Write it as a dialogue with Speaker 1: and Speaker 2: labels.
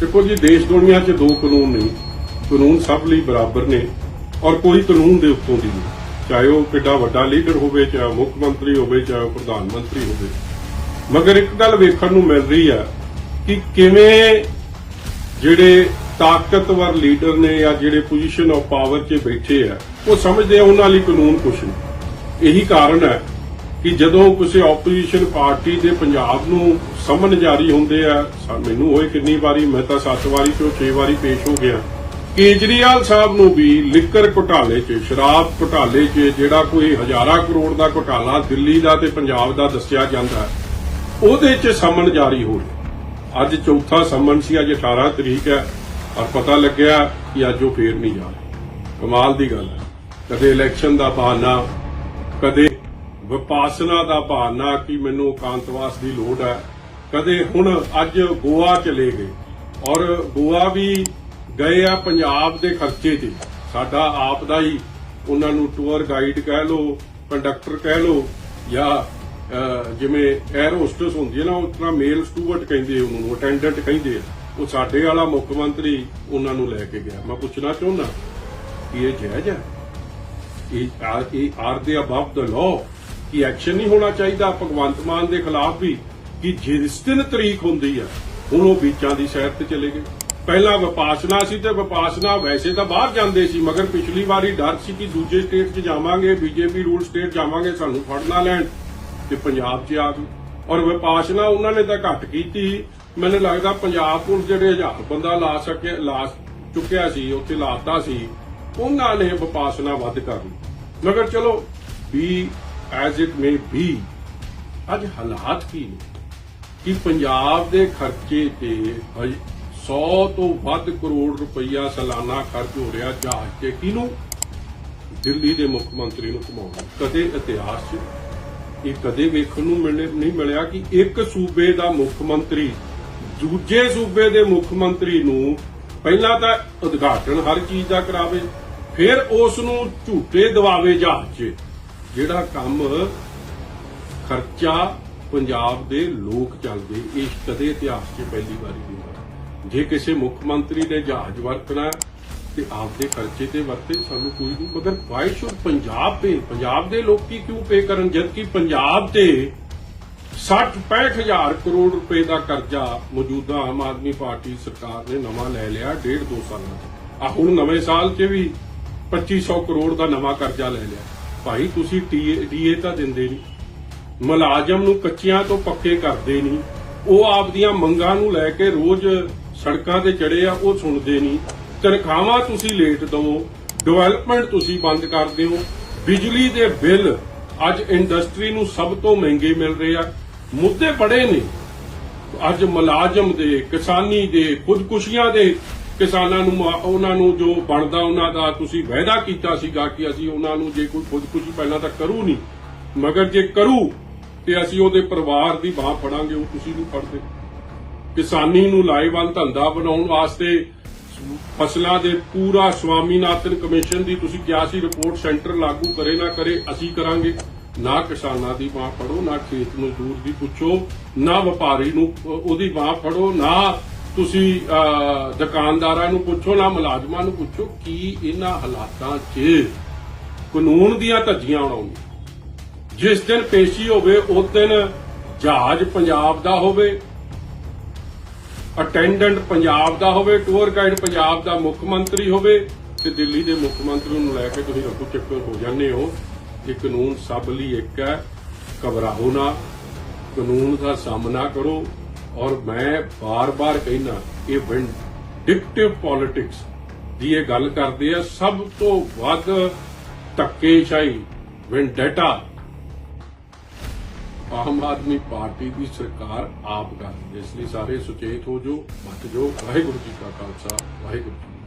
Speaker 1: ਦੇਖੋ ਜੀ, ਦੇਸ਼ ਦੁਨੀਆ 'ਚ ਦੋ ਕਾਨੂੰਨ ਨਹੀਂ ਕਾਨੂੰਨ ਸਭ ਲਈ ਬਰਾਬਰ ਨੇ ਔਰ ਕੋਈ ਕਾਨੂੰਨ ਦੇ ਉੱਤੋਂ ਦੀ ਨਹੀਂ। ਚਾਹੇ ਉਹ ਕਿੱਡਾ ਵੱਡਾ ਲੀਡਰ ਹੋਵੇ, ਚਾਹੇ ਮੁੱਖ ਮੰਤਰੀ ਹੋਵੇ, ਚਾਹੇ ਉਹ ਪ੍ਰਧਾਨ ਮੰਤਰੀ ਹੋਵੇ। ਮਗਰ ਇੱਕ ਗੱਲ ਵੇਖਣ ਨੂੰ ਮਿਲ ਰਹੀ ਆ ਕਿ ਕਿਵੇਂ ਜਿਹੜੇ ਤਾਕਤਵਰ ਲੀਡਰ ਨੇ ਜਾਂ ਜਿਹੜੇ ਪੋਜੀਸ਼ਨ ਆਫ ਪਾਵਰ 'ਚ ਬੈਠੇ ਆ, ਉਹ ਸਮਝਦੇ ਆ ਉਹਨਾਂ ਲਈ ਕਾਨੂੰਨ ਕੁਛ ਨਹੀਂ। ਇਹੀ ਕਾਰਨ ਹੈ ਕਿ ਜਦੋਂ ਕਿਸੇ ਆਪੋਜੀਸ਼ਨ ਪਾਰਟੀ ਦੇ ਪੰਜਾਬ ਨੂੰ ਸਮਨ ਜਾਰੀ ਹੁੰਦੇ ਆ ਮੈਨੂੰ ਹੋਏ ਕਿੰਨੀ ਵਾਰੀ, ਮੈਂ ਤਾਂ 7 ਵਾਰੀ ਤੋਂ 6 ਵਾਰੀ ਪੇਸ਼ ਹੋ ਗਿਆ। ਕੇਜਰੀਵਾਲ ਸਾਹਿਬ ਨੂੰ ਵੀ ਲਿਕਰ ਘੁਟਾਲੇ 'ਚ, ਸ਼ਰਾਬ ਘੁਟਾਲੇ 'ਚ, ਜਿਹੜਾ ਕੋਈ ਹਜ਼ਾਰਾਂ ਕਰੋੜ ਦਾ ਘੁਟਾਲਾ ਦਿੱਲੀ ਦਾ ਤੇ ਪੰਜਾਬ ਦਾ ਦੱਸਿਆ ਜਾਂਦਾ, ਉਹਦੇ 'ਚ ਸਮਨ ਜਾਰੀ ਹੋ ਅੱਜ ਚੌਥਾ ਸਮਨ ਸੀ, ਅੱਜ 18 ਤਰੀਕ ਹੈ ਔਰ ਪਤਾ ਲੱਗਿਆ ਕਿ ਅੱਜ ਉਹ ਫੇਰ ਨਹੀਂ ਜਾ ਕਮਾਲ ਦੀ ਗੱਲ ਹੈ। ਕਦੇ ਇਲੈਕਸ਼ਨ ਦਾ ਬਹਾਨਾ, ਕਦੇ ਵਿਪਾਸਨਾ ਦਾ ਬਹਾਨਾ ਕਿ ਮੈਨੂੰ ਇਕਾਂਤਵਾਸ ਦੀ ਲੋੜ ਹੈ। ਕਦੇ ਹੁਣ ਅੱਜ ਗੋਆ ਚਲੇ ਗਏ। ਔਰ ਗੋਆ ਵੀ ਗਏ ਆ ਪੰਜਾਬ ਦੇ ਖਰਚੇ ਤੇ। ਸਾਡਾ ਆਪ ਦਾ ਹੀ ਉਹਨਾਂ ਨੂੰ ਟੂਰ ਗਾਈਡ ਕਹਿ ਲਓ, ਕੰਡਕਟਰ ਕਹਿ ਲਓ, ਜਾਂ ਜਿਵੇਂ 에ਅਰ ਹੋਸਟਸ ਹੁੰਦੀ ਹੈ ਨਾ, ਉਸ ਤਰ੍ਹਾਂ ਮੇਲ ਸਟੂਵਰਟ ਕਹਿੰਦੇ ਆ ਉਹਨੂੰ ਅਟੈਂਡੈਂਟ ਕਹਿੰਦੇ ਆ। ਉਹ ਸਾਡੇ ਵਾਲਾ ਮੁੱਖ ਮੰਤਰੀ ਉਹਨਾਂ ਨੂੰ ਲੈ ਕੇ ਗਿਆ। ਮੈਂ ਪੁੱਛਣਾ ਚਾਹੁੰਦਾ ਕਿ ਇਹ ਜਾਇਜ਼ ਹੈ? ਇਹ ਆਰ ਇਹ are they above the law ਕਿ ਐਕਸ਼ਨ ਨਹੀਂ ਹੋਣਾ ਚਾਹੀਦਾ। ਭਗਵੰਤ ਮਾਨ ਦੇ ਖਿਲਾਫ ਵੀ ਕਿ ਜਿਸ ਦਿਨ ਤਰੀਕ ਹੁੰਦੀ ਆ, ਹੁਣ ਉਹ ਬੀਚਾਂ ਦੀ ਸੈਰ ਤੇ ਚਲੇ ਗਏ। ਪਹਿਲਾਂ ਵਿਪਾਸਨਾ ਸੀ ਤੇ ਵਿਪਾਸਨਾ ਵੈਸੇ ਤਾਂ ਬਾਹਰ ਜਾਂਦੇ ਸੀ, ਮਗਰ ਪਿਛਲੀ ਵਾਰੀ ਡਰ ਸੀ ਕਿ ਦੂਜੇ ਸਟੇਟ 'ਚ ਜਾਵਾਂਗੇ, ਬੀਜੇਪੀ ਰੂਲ ਸਟੇਟ ਜਾਵਾਂਗੇ, ਸਾਨੂੰ ਫੜਨਾ ਲੈਣ। ਤੇ ਪੰਜਾਬ 'ਚ ਆ ਗਏ। ਔਰ ਵਿਪਾਸਨਾ ਉਹਨਾਂ ਨੇ ਤਾਂ ਘੱਟ ਕੀਤੀ। ਮੈਨੂੰ ਲੱਗਦਾ ਪੰਜਾਬ ਪੁਲਿਸ ਜਿਹੜੇ ਹਜ਼ਾਰ ਬੰਦਾ ਲਾ ਸਕੇ, ਲਾ ਚੁੱਕਿਆ ਸੀ, ਉੱਥੇ ਲਾਤਾ ਸੀ, ਉਹਨਾਂ ਨੇ ਵਿਪਾਸਨਾ ਵੱਧ ਕਰ ਲਈ। ਮਗਰ ਚਲੋ, ਵੀ ਐਜ਼ ਇਟ ਮੇ ਬੀ ਅੱਜ ਹਾਲਾਤ ਕੀ ਨੇ? ਕਿ ਪੰਜਾਬ ਦੇ ਖਰਚੇ ਤੇ 100 ਤੋਂ ਵੱਧ ਕਰੋੜ ਰੁਪਈਆ ਸਾਲਾਨਾ ਖਰਚ ਹੋ ਰਿਹਾ ਜਹਾਜ਼ ਤੇ ਕਿਹਨੂੰ? ਦਿੱਲੀ ਦੇ ਮੁੱਖ ਮੰਤਰੀ ਨੂੰ ਘੁਮਾਉਣ ਕਦੇ ਇਤਿਹਾਸ 'ਚ, ਇਹ ਕਦੇ ਵੇਖਣ ਨੂੰ ਮਿਲੇ ਨਹੀਂ ਮਿਲਿਆ ਕਿ ਇੱਕ ਸੂਬੇ ਦਾ ਮੁੱਖ ਮੰਤਰੀ ਦੂਜੇ ਸੂਬੇ ਦੇ ਮੁੱਖ ਮੰਤਰੀ ਨੂੰ ਪਹਿਲਾਂ ਤਾਂ ਉਦਘਾਟਨ ਹਰ ਚੀਜ਼ ਦਾ ਕਰਾਵੇ, ਫਿਰ ਉਸ ਨੂੰ ਝੂਠੇ ਦਵਾਵੇ ਜਹਾਜ਼ 'ਚ। ਜਿਹੜਾ ਕੰਮ ਖਰਚਾ ਪੰਜਾਬ ਦੇ ਲੋਕ ਚੱਲਦੇ ਇਹ ਕਦੇ ਇਤਿਹਾਸ 'ਚ ਪਹਿਲੀ ਵਾਰੀ ਨਹੀਂ ਹੋਇਆ। ਜੇ ਕਿਸੇ ਮੁੱਖ ਮੰਤਰੀ ਨੇ ਜਹਾਜ਼ ਵਰਤਣਾ ਤੇ ਆਪਦੇ ਖਰਚੇ ਤੇ ਵਰਤੇ, ਸਾਨੂੰ ਕੋਈ ਨਹੀਂ। ਮਗਰ ਵਾਈ ਸ਼ੁੱਡ ਪੰਜਾਬ ਪੇ ਪੰਜਾਬ ਦੇ ਲੋਕੀ ਕਿਉਂ ਪੇ ਕਰਨ? ਜਦਕਿ ਪੰਜਾਬ ਤੇ 60 ਹਜ਼ਾਰ ਕਰੋੜ ਰੁਪਏ ਦਾ ਕਰਜ਼ਾ ਮੌਜੂਦਾ ਆਮ ਆਦਮੀ ਪਾਰਟੀ ਸਰਕਾਰ ਨੇ ਨਵਾਂ ਲੈ ਲਿਆ ਡੇਢ ਦੋ ਸਾਲਾਂ 'ਚ ਆ ਹੁਣ ਨਵੇਂ ਸਾਲ 'ਚ ਵੀ 2500 ਕਰੋੜ ਦਾ ਨਵਾਂ ਕਰਜ਼ਾ ਲੈ ਲਿਆ। ਭਾਈ, ਤੁਸੀਂ ਡੀਏ ਤਾਂ ਦਿੰਦੇ ਨਹੀਂ। ਮੁਲਾਜ਼ਮ ਨੂੰ ਕੱਚਿਆਂ ਤੋਂ ਪੱਕੇ ਕਰਦੇ ਨਹੀਂ। ਉਹ ਆਪਦੀਆਂ ਮੰਗਾਂ ਨੂੰ ਲੈ ਕੇ ਰੋਜ਼ ਸੜਕਾਂ ਤੇ ਚੜੇ ਆ, ਉਹ ਸੁਣਦੇ ਨਹੀਂ। ਤਨਖਾਹਾਂ ਤੁਸੀਂ ਲੇਟ ਦਵੋ ਡਿਵੈਲਪਮੈਂਟ ਤੁਸੀਂ ਬੰਦ ਕਰਦੇ ਹੋ ਬਿਜਲੀ ਦੇ ਬਿੱਲ ਅੱਜ ਇੰਡਸਟਰੀ ਨੂੰ ਸਭ ਤੋਂ ਮਹਿੰਗੇ ਮਿਲ ਰਹੇ ਆ। ਮੁੱਦੇ ਬੜੇ ਨੇ। ਅੱਜ ਮੁਲਾਜ਼ਮ ਦੇ, ਕਿਸਾਨੀ ਦੇ, ਖੁਦਕੁਸ਼ੀਆਂ ਦੇ ਕਿਸਾਨਾਂ ਨੂੰ ਉਹਨਾਂ ਨੂੰ ਜੋ ਬਣਦਾ, ਉਹਨਾਂ ਦਾ ਤੁਸੀਂ ਵਾਅਦਾ ਕੀਤਾ ਸੀਗਾ ਕਿ ਅਸੀਂ ਉਹਨਾਂ ਨੂੰ ਜੇ ਕੋਈ ਖੁਦਕੁਸ਼ੀ ਪਹਿਲਾਂ ਤਾਂ ਕਰੂ ਨਹੀਂ, ਮਗਰ ਜੇ ਕਰੂ, ਤੇ ਅਸੀਂ ਉਹਦੇ ਪਰਿਵਾਰ ਦੀ ਬਾਹ ਫੜਾਂਗੇ, ਉਹ ਤੁਸੀਂ ਨਹੀਂ ਫੜਦੇ। ਕਿਸਾਨੀ ਨੂੰ ਲਾਹੇਵੰਦ ਧੰਦਾ ਬਣਾਉਣ ਵਾਸਤੇ ਫਸਲਾਂ ਦੇ ਪੂਰਾ ਸਵਾਮੀਨਾਥਨ ਕਮਿਸ਼ਨ ਦੀ ਤੁਸੀਂ ਕਿਹਾ ਸੀ, ਰਿਪੋਰਟ ਸੈਂਟਰ ਲਾਗੂ ਕਰੇ ਨਾ ਕਰੇ, ਅਸੀਂ ਕਰਾਂਗੇ। ਨਾ ਕਿਸਾਨਾਂ ਦੀ ਬਾਹ ਫੜੋ, ਨਾ ਖੇਤ ਮਜ਼ਦੂਰ ਦੀ ਪੁੱਛੋ, ਨਾ ਵਪਾਰੀ ਨੂੰ ਉਹਦੀ ਬਾਹ ਫੜੋ, ਨਾ ਤੁਸੀਂ ਦੁਕਾਨਦਾਰਾਂ ਨੂੰ ਪੁੱਛੋ ਨਾ ਮੁਲਾਜ਼ਮਾਂ ਨੂੰ ਪੁੱਛੋ ਕੀ ਇਹਨਾਂ ਹਾਲਾਤਾਂ 'ਚ ਕਾਨੂੰਨ ਦੀਆਂ ਧੱਜੀਆਂ ਉਡਾਉਣੀਆਂ। ਜਿਸ ਦਿਨ ਪੇਸ਼ੀ ਹੋਵੇ, ਉਸ ਦਿਨ ਜਹਾਜ਼ ਪੰਜਾਬ ਦਾ ਹੋਵੇ ਅਟੈਂਡੈਂਟ ਪੰਜਾਬ ਦਾ ਹੋਵੇ ਟੂਰ ਗਾਈਡ ਪੰਜਾਬ ਦਾ ਮੁੱਖ ਮੰਤਰੀ ਹੋਵੇ ਤੇ ਦਿੱਲੀ ਦੇ ਮੁੱਖ ਮੰਤਰੀ ਨੂੰ ਲੈ ਕੇ ਤੁਸੀਂ ਰੱਖੋ ਚੱਕਰ ਹੋ ਜਾਂਦੇ ਹੋ ਕਿ ਕਾਨੂੰਨ ਸਭ ਲਈ ਇੱਕ ਹੈ, ਘਬਰਾਓ ਨਾ, ਕਾਨੂੰਨ ਦਾ ਸਾਹਮਣਾ ਕਰੋ ਔਰ ਮੈਂ ਬਾਰ-ਬਾਰ ਕਹਿਣਾ ਇਹ ਵਿੰਡਿਕਟਿਵ ਪੋਲਿਟਿਕਸ ਦੀ ਇਹ ਗੱਲ ਕਰਦੇ ਆ, ਸਭ ਤੋਂ ਵੱਧ ਧੱਕੇਸ਼ਾਹੀ ਵਿੰਡੇਟਾ ਆਮ ਆਦਮੀ ਪਾਰਟੀ ਦੀ ਸਰਕਾਰ ਆਪ ਕਰਦੀ ਹੈ। ਇਸ ਲਈ ਸਾਰੇ ਸੁਚੇਤ ਹੋ ਜੋ ਮਤ ਜੋ ਵਾਹਿਗੁਰੂ ਜੀ ਕਾ ਖਾਲਸਾ, ਵਾਹਿਗੁਰੂ ਜੀ